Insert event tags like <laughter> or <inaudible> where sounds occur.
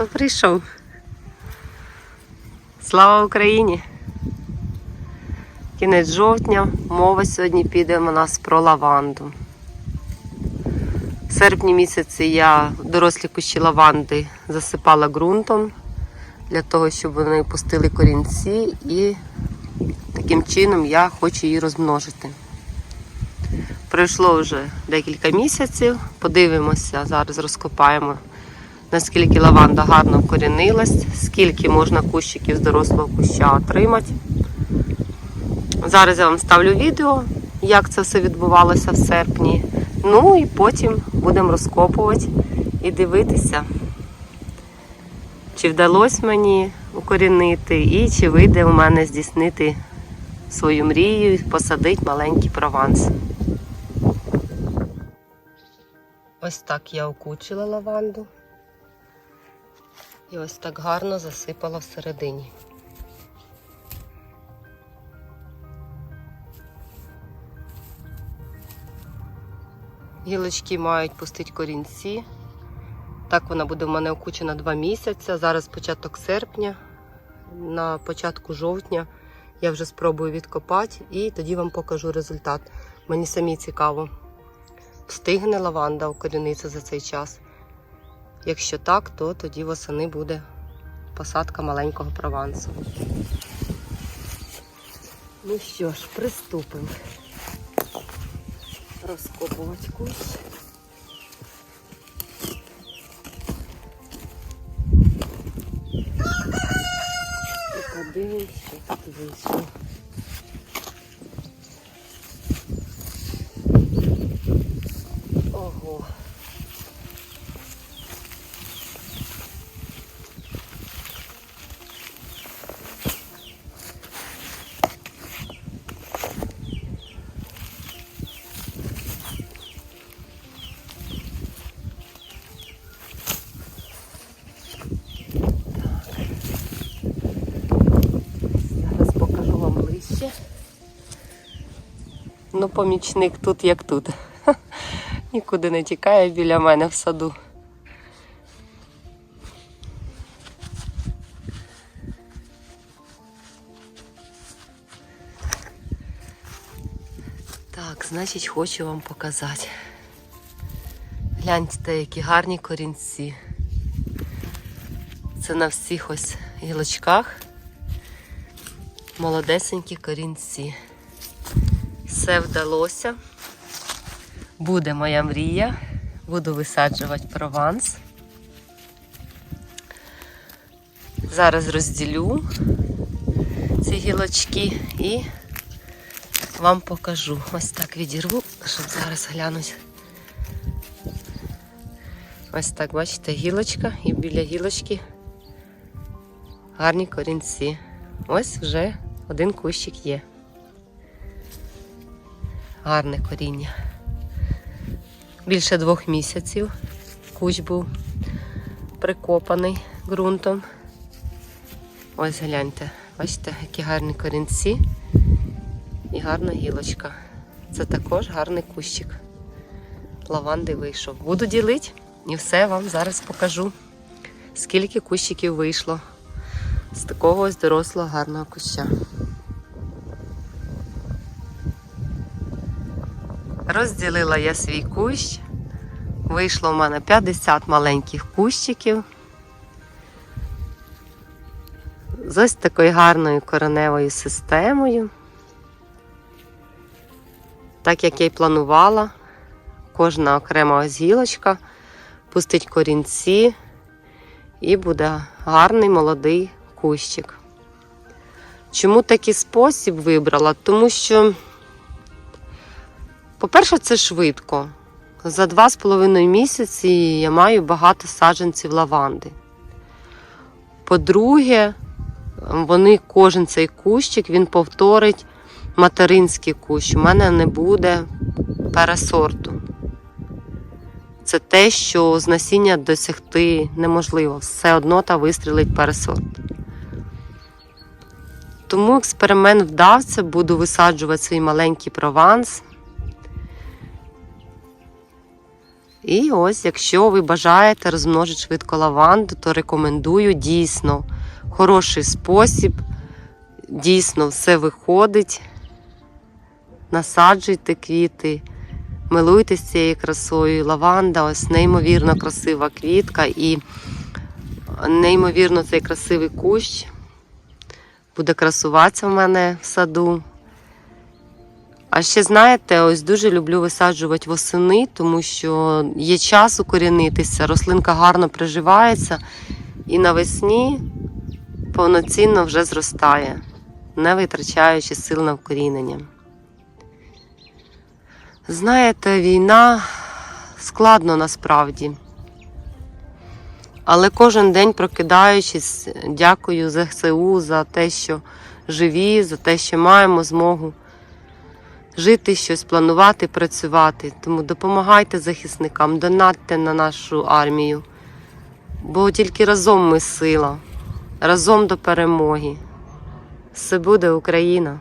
Хто прийшов? Слава Україні! Кінець жовтня. Мова сьогодні піде у нас про лаванду. В серпні місяці я дорослі кущі лаванди засипала ґрунтом для того, щоб вони пустили корінці, і таким чином я хочу її розмножити. Пройшло вже декілька місяців. Подивимося, зараз розкопаємо, наскільки лаванда гарно вкорінилась, скільки можна кущиків з дорослого куща отримати. Зараз я вам ставлю відео, як це все відбувалося в серпні. Ну і потім будемо розкопувати і дивитися, чи вдалося мені укорінити і чи вийде у мене здійснити свою мрію і посадити маленький прованс. Ось так я окучила лаванду. І ось так гарно засипала всередині. Гілочки мають пустити корінці. Так вона буде в мене окучена 2 місяці. Зараз початок серпня, на початку жовтня я вже спробую відкопати і тоді вам покажу результат. Мені самі цікаво, встигне лаванда укорінитися за цей час. Якщо так, то тоді восени буде посадка маленького провансу. Ну що ж, приступимо розкопувати кущ. Подивимось, що тут вийшло. Ого. Зараз покажу вам ближче. Ну, помічник тут як тут. <laughs> Нікуди не тікає біля мене в саду. Так, значить, хочу вам показати. Гляньте, які гарні корінці. Це на всіх ось гілочках молодесенькі корінці. Все вдалося. Буде моя мрія. Буду висаджувати прованс. Зараз розділю ці гілочки і вам покажу. Ось так відірву, щоб зараз глянуть. Ось так, бачите, гілочка і біля гілочки гарні корінці. Ось вже один кущик є. Гарне коріння. Більше двох місяців кущ був прикопаний ґрунтом. Ось гляньте, бачите, які гарні корінці і гарна гілочка. Це також гарний кущик. Лаванди вийшов. Буду ділити і все вам зараз покажу, скільки кущиків вийшло з такого ось дорослого гарного куща. Розділила я свій кущ. Вийшло в мене 50 маленьких кущиків. З ось такою гарною кореневою системою. Так як я й планувала, кожна окрема ось гілочка пустить корінці і буде гарний молодий кущик. Чому такий спосіб вибрала? Тому що, по-перше, це швидко. За два з половиною місяці я маю багато саджанців лаванди. По-друге, вони кожен цей кущик він повторить материнський кущ. У мене не буде пересорту. Це те, що з насіння досягти неможливо. Все одно та вистрілить пересорт. Тому експеримент вдався, буду висаджувати свій маленький прованс. І ось, якщо ви бажаєте розмножити швидко лаванду, то рекомендую дійсно хороший спосіб. Дійсно, все виходить. Насаджуйте квіти, милуйтесь цією красою. Лаванда, ось неймовірно красива квітка і неймовірно цей красивий кущ буде красуватися в мене в саду. А ще знаєте, ось дуже люблю висаджувати восени, тому що є час укорінитися, рослинка гарно приживається і навесні повноцінно вже зростає, не витрачаючи сил на вкорінення. Знаєте, війна складно насправді. Але кожен день прокидаючись, дякую ЗСУ за те, що живі, за те, що маємо змогу жити, щось планувати, працювати. Тому допомагайте захисникам, донатьте на нашу армію. Бо тільки разом ми сила, разом до перемоги. Все буде Україна!